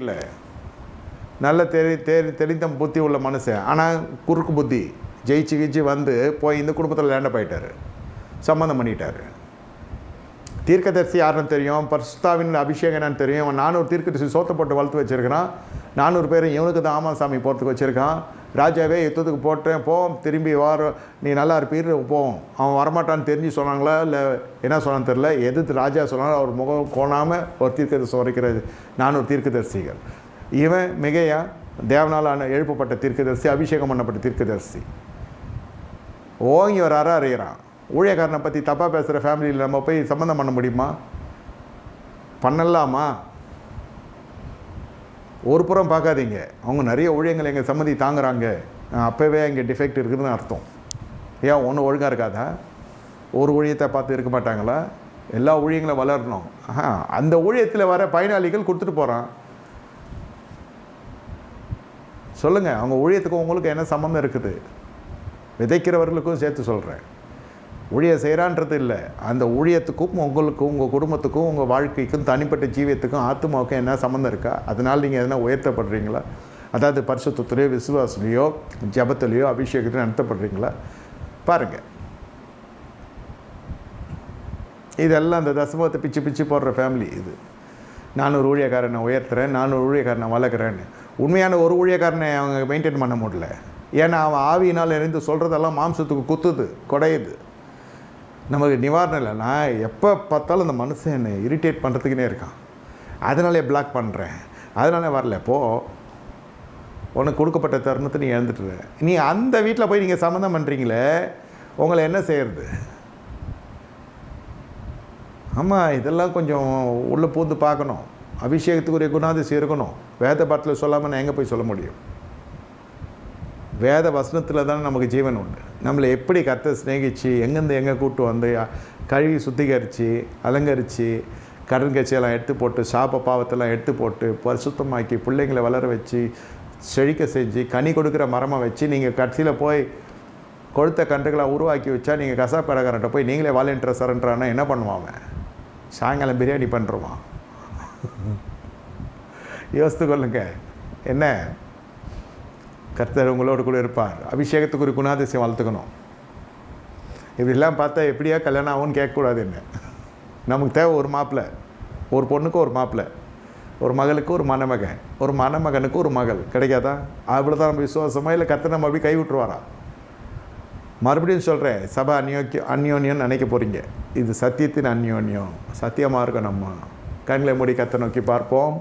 இல்லை. நல்ல தெரி தெரி தெரிந்த புத்தி உள்ள மனுஷன். ஆனால் குறுக்கு புத்தி. ஜெயிச்சு கிச்சு வந்து போய் இந்த குடும்பத்தில் லேண்டப் ஆகிட்டார் சம்மந்தம் பண்ணிட்டார். தீர்க்கதரிசி யாருன்னு தெரியும். பர்ஸ்தாவின் அபிஷேகம் என்னன்னு தெரியும். நானூறு தீர்க்கதரிசி சோத்த போட்டு வளர்த்து வச்சுருக்கிறான். நானூறு பேர் இவனுக்கு தான் ஆமாசாமி போகிறதுக்கு வச்சுருக்கான். ராஜாவே யுத்தத்துக்கு போட்டேன் போவோம் திரும்பி வார நீ நல்லா இருப்பீர் போவோம் அவன் வரமாட்டான்னு தெரிஞ்சு சொன்னாங்களா இல்லை என்ன சொன்னான்னு தெரில எதிர்த்து ராஜா சொன்னாலும் அவர் முகம் கோணாமல் ஒரு தீர்க்கதரிசி உரைக்கிறது நானூறு தீர்க்கதரிசிகள். இவன் மிகையா தேவனால் எழுப்பப்பட்ட தீர்க்கதரிசி அபிஷேகம் பண்ணப்பட்ட தீர்க்கதரிசி. ஓங்கி ஒரு அற அறிகிறான் ஊழியக்காரனை பற்றி தப்பாக பேசுகிற ஃபேமிலியில் நம்ம போய் சம்மந்தம் பண்ண முடியுமா? பண்ணலாமா? ஒரு புறம் பார்க்காதீங்க. அவங்க நிறைய ஊழியங்கள் எங்கள் சம்மதி தாங்குறாங்க. அப்போவே இங்கே டிஃபெக்ட் இருக்குதுன்னு அர்த்தம். ஏன் ஒன்று ஒழுங்காக இருக்காதா? ஒரு ஊழியத்தை பார்த்து இருக்க மாட்டாங்களா? எல்லா ஊழியங்களும் வளரணும். ஆஹா அந்த ஊழியத்தில் வர பயனாளிகள் கொடுத்துட்டு போகிறான் சொல்லுங்கள் அவங்க ஊழியத்துக்கும் உங்களுக்கு என்ன சம்மந்தம் இருக்குது? விதைக்கிறவர்களுக்கும் சேர்த்து சொல்கிறேன் ஊழிய செய்கிறான்றது இல்லை. அந்த ஊழியத்துக்கும் உங்களுக்கும் உங்கள் குடும்பத்துக்கும் உங்கள் வாழ்க்கைக்கும் தனிப்பட்ட ஜீவியத்துக்கும் ஆத்மாவுக்கும் என்ன சம்மந்தம் இருக்கா? அதனால் நீங்கள் எதனா உயர்த்தப்படுறீங்களா? அதாவது பரிசுத்திலையோ விசுவாசலையோ ஜபத்துலேயோ அபிஷேகத்திலையோ நடத்தப்படுறீங்களா? பாருங்கள் இதெல்லாம் அந்த தசமத்தை பிச்சு பிச்சு போடுற ஃபேமிலி இது. நான் ஒரு ஊழியக்காரனை உயர்த்துறேன் நான் ஒரு ஊழியக்காரனை வளர்க்குறேன்னு. உண்மையான ஒரு ஊழியக்காரனை அவங்க மெயின்டைன் பண்ண முடியல. ஏன்னா அவன் ஆவியினால் இருந்து சொல்கிறதெல்லாம் மாம்சத்துக்கு குத்துது குடையுது. நமக்கு நிவாரணம் இல்லைன்னா எப்போ பார்த்தாலும் அந்த மனுஷன் என்னை இரிட்டேட் பண்ணுறதுக்குனே இருக்கான். அதனாலே பிளாக் பண்ணுறேன் அதனால வரல. இப்போது உனக்கு கொடுக்கப்பட்ட தருணத்தை நீ இழந்துட்டுரு. நீ அந்த வீட்டில் போய் நீங்கள் சம்மந்தம் பண்ணுறீங்களே உங்களை என்ன செய்கிறது ஆமாம் இதெல்லாம் கொஞ்சம் உள்ளே பூந்து பார்க்கணும். அபிஷேகத்துக்குரிய குணாதிசயம் இருக்கணும். வேத பாட்டில் சொல்லாமல் நான் எங்கே போய் சொல்ல முடியும்? வேத வசனத்தில் தானே நமக்கு ஜீவன் உண்டு. நம்மளை எப்படி கத்தை சிநேகிச்சு எங்கேருந்து எங்கே கூட்டு வந்து கழுவி சுத்திகரித்து அலங்கரித்து கடன் கட்சியெல்லாம் எடுத்து போட்டு சாப பாவத்தெல்லாம் எடுத்து போட்டு பரிசுத்தமாக்கி பிள்ளைங்களை வளர வச்சு செழிக்க செஞ்சு கனி கொடுக்குற மரமாக வச்சு நீங்கள் கடைசியில் போய் கொழுத்த கன்றுகளாக உருவாக்கி வச்சா நீங்கள் கசாப் கடைக்காரன்ட்ட போய் நீங்களே வாலண்டியர் சரன்றானா என்ன பண்ணுவான் அவன்? சாயங்காலம் பிரியாணி பண்ணுருவான் யோசித்து கொள்ளுங்க. என்ன? கர்த்தர் உங்களோடு கூட இருப்பார். அபிஷேகத்துக்கு ஒரு குணாதிசயம் வளர்த்துக்கணும். இப்படிலாம் பார்த்தா எப்படியா கல்யாணம் ஆகும்னு கேட்கக்கூடாது என்ன நமக்கு தேவை ஒரு மாப்பிள்ளை ஒரு பொண்ணுக்கு ஒரு மாப்பிள்ளை ஒரு மகளுக்கு ஒரு மணமகன். ஒரு மணமகனுக்கு ஒரு மகள். கிடைக்காதா? அவ்வளோ தான் நம்ம விசுவாசமாக இல்லை கர்த்தர் நம்ம அப்படி கைவிட்டுருவாரா? மறுபடியும் சொல்கிறேன் சபை அந்யோக்கிய அந்யோன்யம் நினைக்க போகிறீங்க இது சத்தியத்தின் அந்யோன்யம். சத்தியமாக இருக்கும் நம்ம கண்களை மூடி கத்தை நோக்கி பார்ப்போம்.